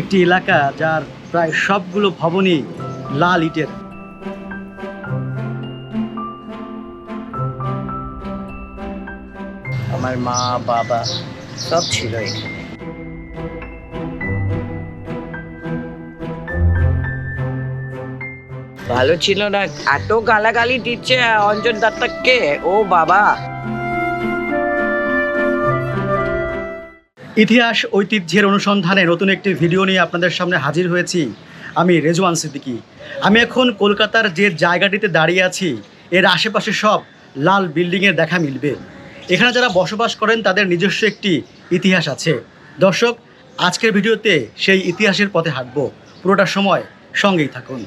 একটি এলাকা যার প্রায় সবগুলো ভবনই লাল ইটের। আমার মা, বাবা সব ছিল ভালো ছিল না, এত গালাগালি দিচ্ছে অঞ্জন দত্তককে। ও বাবা। ইতিহাস ঐতিহ্যের অনুসন্ধানে নতুন একটি ভিডিও নিয়ে আপনাদের সামনে হাজির হয়েছি। আমি রেজওয়ান সিদ্দিকী। আমি এখন কলকাতার যে জায়গাটিতে দাঁড়িয়ে আছি, এর আশেপাশে সব লাল বিল্ডিংয়ের দেখা মিলবে। এখানে যারা বসবাস করেন, তাদের নিজস্ব একটি ইতিহাস আছে। দর্শক, আজকের ভিডিওতে সেই ইতিহাসের পথে হাঁটবো। পুরোটা সময় সঙ্গেই থাকুন।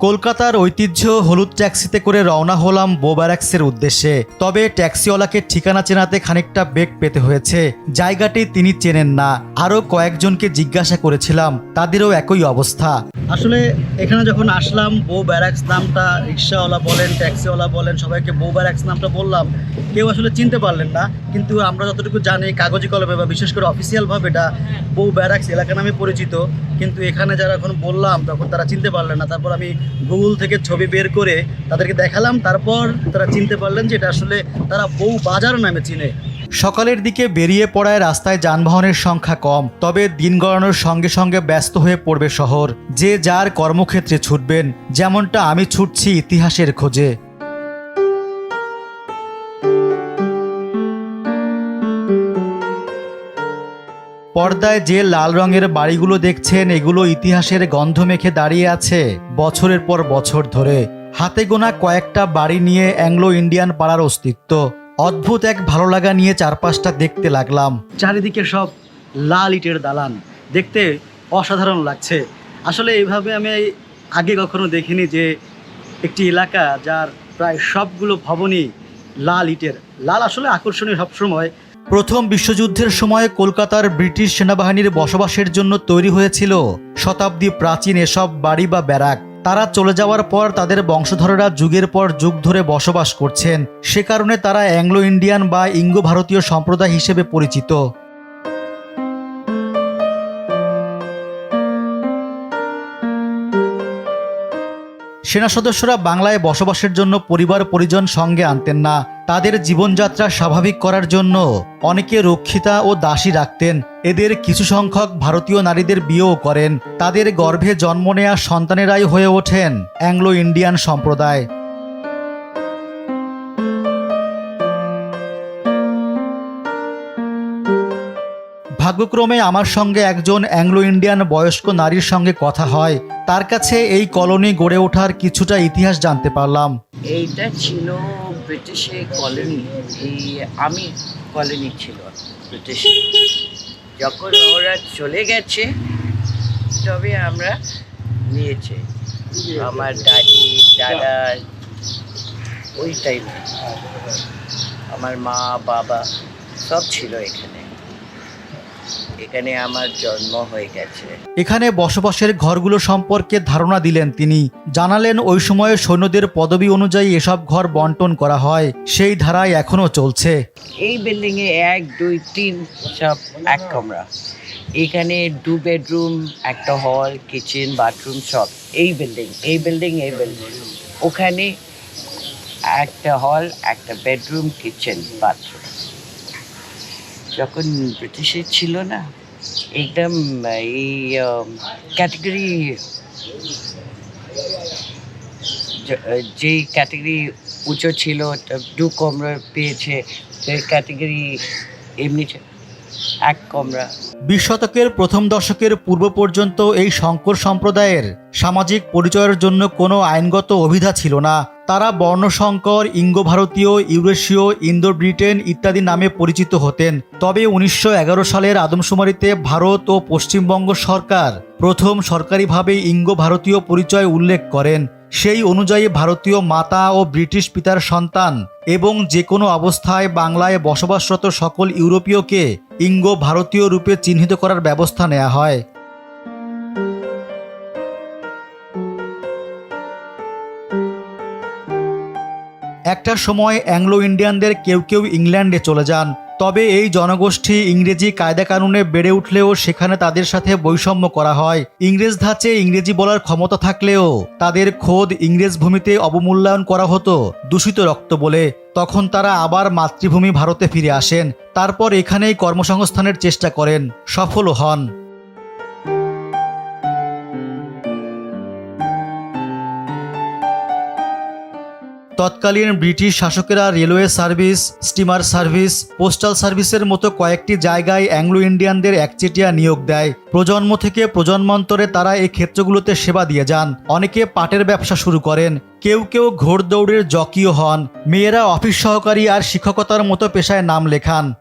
কলকাতার ঐতিহ্য হলুদ ট্যাক্সিতে করে রওনা হলাম বোবারাক্সের উদ্দেশ্যে। তবে ট্যাক্সিওয়ালাকে ঠিকানা চেনাতে খানিকটা বেগ পেতে হয়েছে। জায়গাটি তিনি চেনেন না। আরও কয়েকজনকে জিজ্ঞাসা করেছিলাম, তাদেরও একই অবস্থা। আসলে এখানে যখন আসলাম বো ব্যারাক্স নামটা, রিক্সাওয়ালা বলেন ট্যাক্সিওয়ালা বলেন, সবাইকে বো ব্যারাক্স নামটা বললাম, কেউ আসলে চিনতে পারলেন না। কিন্তু আমরা যতটুকু জানি, কাগজি কলমে বা বিশেষ করে অফিসিয়ালভাবে এটা বউ ব্যারাক্স এলাকা নামে পরিচিত। কিন্তু এখানে যারা এখন বললাম, তখন তারা চিনতে পারলেন না। তারপর আমি গুগল থেকে ছবি বের করে তাদেরকে দেখালাম। তারপর তারা চিনতে পারলেন যে এটা আসলে তারা বউ বাজার নামে চিনে। সকালের দিকে বেরিয়ে পড়ায় রাস্তায় যানবাহনের সংখ্যা কম, তবে দিন গড়ানোর সঙ্গে সঙ্গে ব্যস্ত হয়ে পড়বে শহর। যে যার কর্মক্ষেত্রে ছুটবেন, যেমনটা আমি ছুটছি ইতিহাসের খোঁজে। পর্দায় যে লাল রঙের বাড়িগুলো দেখছেন, এগুলো ইতিহাসের গন্ধ মেখে দাঁড়িয়ে আছে বছরের পর বছর ধরে। হাতে গোনা কয়েকটা বাড়ি নিয়ে অ্যাংলো ইন্ডিয়ান পাড়ার অস্তিত্ব। অদ্ভুত এক ভালো লাগা নিয়ে চারপাশটা দেখতে লাগলাম। চারিদিকে সব লাল ইটের দালান। দেখতে অসাধারণ লাগছে। আসলে এইভাবে আমি আগে কখনো দেখিনি যে একটি এলাকা যার প্রায় সবগুলো ভবনই লাল ইটের। লাল আসলে আকর্ষণীয় সবসময়। প্রথম বিশ্বযুদ্ধের সময় কলকাতার ব্রিটিশ সেনাবাহিনীর বসবাসের জন্য তৈরি হয়েছিল শতাব্দী প্রাচীন এসব বাড়ি বা ব্যারাক। তারা চলে যাওয়ার পর তাদের বংশধরেরা যুগের পর যুগ ধরে বসবাস করছেন। সে কারণে তারা অ্যাংলো ইন্ডিয়ান বা ইঙ্গো ভারতীয় সম্প্রদায় হিসেবে পরিচিত। সেনা সদস্যরা বাংলায় বসবাসের জন্য পরিবার পরিজন সঙ্গে আনতেন না। তাদের জীবনযাত্রা স্বাভাবিক করার জন্য অনেকে রক্ষিতা ও দাসী রাখতেন। এদের কিছু সংখ্যক ভারতীয় নারীদের বিয়েও করেন। তাদের গর্ভে জন্ম নেয়া সন্তানেরাই হয়ে ওঠেন অ্যাংলো ইন্ডিয়ান সম্প্রদায়। ভাগ্যক্রমে আমার সঙ্গে একজন অ্যাংলো ইন্ডিয়ান বয়স্ক নারীর সঙ্গে কথা হয়। তার কাছে এই কলোনি গড়ে ওঠার কিছুটা ইতিহাস জানতে পারলাম। এইটা ছিল ব্রিটিশের কলোনি এই আমি কলোনি ছিল ব্রিটিশ। যখন ওরা চলে গেছে, তবে আমরা নিয়েছে। আমার দাদি দাদা, ওই টাইমে আমার মা, বাবা সব ছিল এখানে। এখানে আমার জন্ম হয়ে গেছে। এখানে বসবাসের ঘরগুলো সম্পর্কে ধারণা দিলেন তিনি। জানালেন ওই সময়ে সৈন্যদের পদবি অনুযায়ী এসব ঘর বন্টন করা হয় সেই ধারায় এখনও চলছে। এই বিল্ডিং এ এক দুই তিন সব এক কামরা। এখানে দু বেডরুম একটা হল কিচেন বাথরুম সব। এই বিল্ডিং এই বিল্ডিং এই বিল্ডিং। ওখানে একটা হল একটা বেডরুম কিচেন বাথরুম। যখন ব্রিটিশের ছিল না, একদম এই ক্যাটেগরি যেই ক্যাটেগরি উঁচু ছিল, দু কমরা পেয়েছে, সেই ক্যাটেগরি এমনি এক কমরা। বিশ শতকের প্রথম দশকের পূর্ব পর্যন্ত এই শঙ্কর সম্প্রদায়ের সামাজিক পরিচয়ের জন্য কোনো আইনগত অভিধা ছিল না। তারা বর্ণশঙ্কর ইঙ্গো ভারতীয় ইউরেশীয় ইন্দো ব্রিটেন ইত্যাদি নামে পরিচিত হতেন। তবে উনিশশো এগারো সালের আদমশুমারিতে ভারত ও পশ্চিমবঙ্গ সরকার প্রথম সরকারিভাবে ইঙ্গো ভারতীয় পরিচয় উল্লেখ করেন। সেই অনুযায়ী ভারতীয় মাতা ও ব্রিটিশ পিতার সন্তান এবং যে কোনো অবস্থায় বাংলায় বসবাসরত সকল ইউরোপীয়কে ইঙ্গ ভারতীয় রূপে চিহ্নিত করার ব্যবস্থা নেওয়া হয়। একটা সময় অ্যাংলো ইন্ডিয়ানদের কেউ কেউ ইংল্যান্ডে চলে যান। তবে এই জনগোষ্ঠী ইংরেজি কায়দা কানুনে বেড়ে উঠলেও সেখানে তাদের সাথে বৈষম্য করা হয়। ইংরেজ ধাঁচে ইংরেজি বলার ক্ষমতা থাকলেও তাদের খোদ ইংরেজ ভূমিতে অবমূল্যায়ন করা হতো দূষিত রক্ত বলে। তখন তারা আবার মাতৃভূমি ভারতে ফিরে আসেন। তারপর এখানেই কর্মসংস্থানের চেষ্টা করেন। সফলও হন। তৎকালীন British শাসকেরা railway service, steamer service, postal সার্ভিসের মতো কয়েকটি জায়গায় অ্যাংলো ইন্ডিয়ানদের একচেটিয়া নিয়োগ দেয়। প্রজন্ম থেকে প্রজন্মান্তরে তারা এই ক্ষেত্রগুলোতে সেবা দিয়ে যান। অনেকে পাটের ব্যবসা শুরু করেন। কেউ কেউ ঘোড়দৌড়ের জকিও হন। মেয়েরা অফিস সহকারী আর শিক্ষকতার মতো পেশায় নাম লেখান।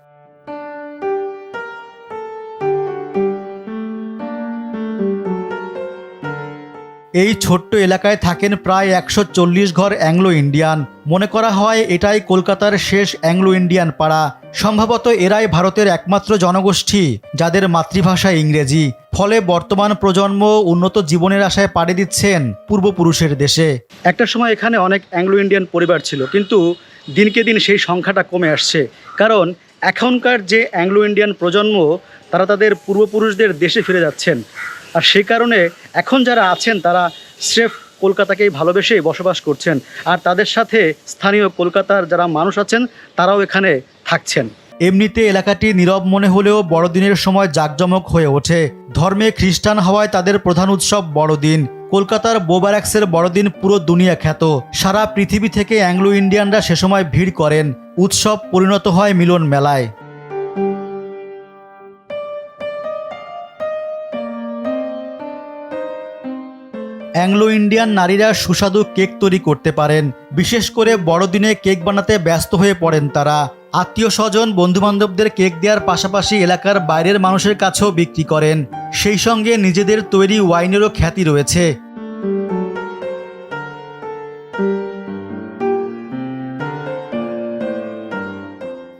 এই ছোট্ট এলাকায় থাকেন প্রায় একশো চল্লিশ ঘর অ্যাংলো ইন্ডিয়ান। মনে করা হয় এটাই কলকাতার শেষ অ্যাংলো ইন্ডিয়ান পাড়া। সম্ভবত এরাই ভারতের একমাত্র জনগোষ্ঠী, যাদের মাতৃভাষা ইংরেজি। ফলে বর্তমান প্রজন্ম উন্নত জীবনের আশায় পাড়ি দিচ্ছেন পূর্বপুরুষের দেশে। একটা সময় এখানে অনেক অ্যাংলো ইন্ডিয়ান পরিবার ছিল, কিন্তু দিনকে দিন সেই সংখ্যাটা কমে আসছে। কারণ এখনকার যে অ্যাংলো ইন্ডিয়ান প্রজন্ম, তারা তাদের পূর্বপুরুষদের দেশে ফিরে যাচ্ছেন। আর সেই কারণে এখন যারা আছেন, তারা স্রেফ কলকাতাকেই ভালোবেসে বসবাস করছেন। আর তাদের সাথে স্থানীয় কলকাতার যারা মানুষ আছেন, তারাও এখানে থাকছেন। এমনিতে এলাকাটি নীরব মনে হলেও বড়দিনের সময় জাঁকজমক হয়ে ওঠে। ধর্মে খ্রিস্টান হওয়ায় তাদের প্রধান উৎসব বড়দিন। কলকাতার বোবারাক্সের বড়দিন পুরো দুনিয়া খ্যাত। সারা পৃথিবী থেকে অ্যাংলো ইন্ডিয়ানরা সে সময় ভিড় করেন। উৎসব পরিণত হয় মিলন মেলায় অ্যাংলো ইন্ডিয়ান নারীরা সুস্বাদু কেক তৈরি করতে পারেন। বিশেষ করে বড়দিনে কেক বানাতে ব্যস্ত হয়ে পড়েন তারা। আত্মীয় স্বজন, বন্ধুবান্ধবদের কেক দেওয়ার পাশাপাশি এলাকার বাইরের মানুষের কাছেও বিক্রি করেন। সেই সঙ্গে নিজেদের তৈরি ওয়াইনেরও খ্যাতি রয়েছে।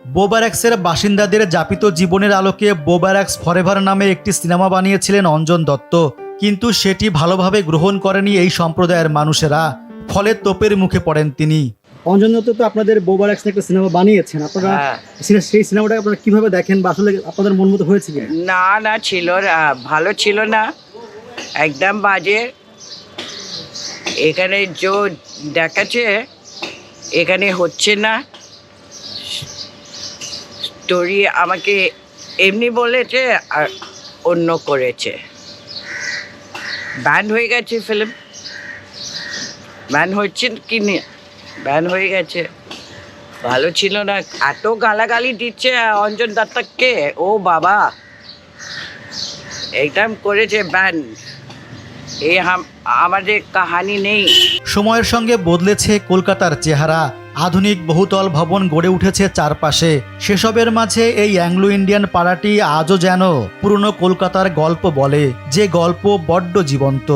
বোবারাক্সের বাসিন্দাদের যাপিত জীবনের আলোকে বোবারাক্স ফরেভার নামে একটি সিনেমা বানিয়েছিলেন অঞ্জন দত্ত। কিন্তু সেটি ভালোভাবে গ্রহণ করেনি এই সম্প্রদায়ের মানুষেরা। ফলে তোপের মুখে পড়েন তিনি। অঞ্জন দত্ত তো আপনাদের বোবার একটা সিনেমা বানিয়েছেন। আপনারা হ্যাঁ। সেই সিনেমাটা আপনারা কীভাবে দেখেন বা আসলে আপনাদের মন মতো হয়েছে না না ছিল না। ভালো ছিল না। একদম বাজে। এখানে যে দেখাচ্ছে এখানে হচ্ছে না। স্টোরি আমাকে এমনি বলেছে আর অন্য করেছে। ব্যান হয়ে গেছে ফিল্ম ব্যান হচ্ছে কি ব্যান হয়ে গেছে। ভালো ছিল না। এত গালাগালি দিচ্ছে অঞ্জন দত্তককে। ও বাবা। একদম করেছে ব্যান হাম- আমাদের কাহানি নেই। সময়ের সঙ্গে বদলেছে কলকাতার চেহারা। আধুনিক বহুতল ভবন গড়ে উঠেছে চারপাশে। সেসবের মাঝে এই অ্যাংলো ইন্ডিয়ান পাড়াটি আজও যেন পুরনো কলকাতার গল্প বলে, যে গল্প বড্ড জীবন্ত।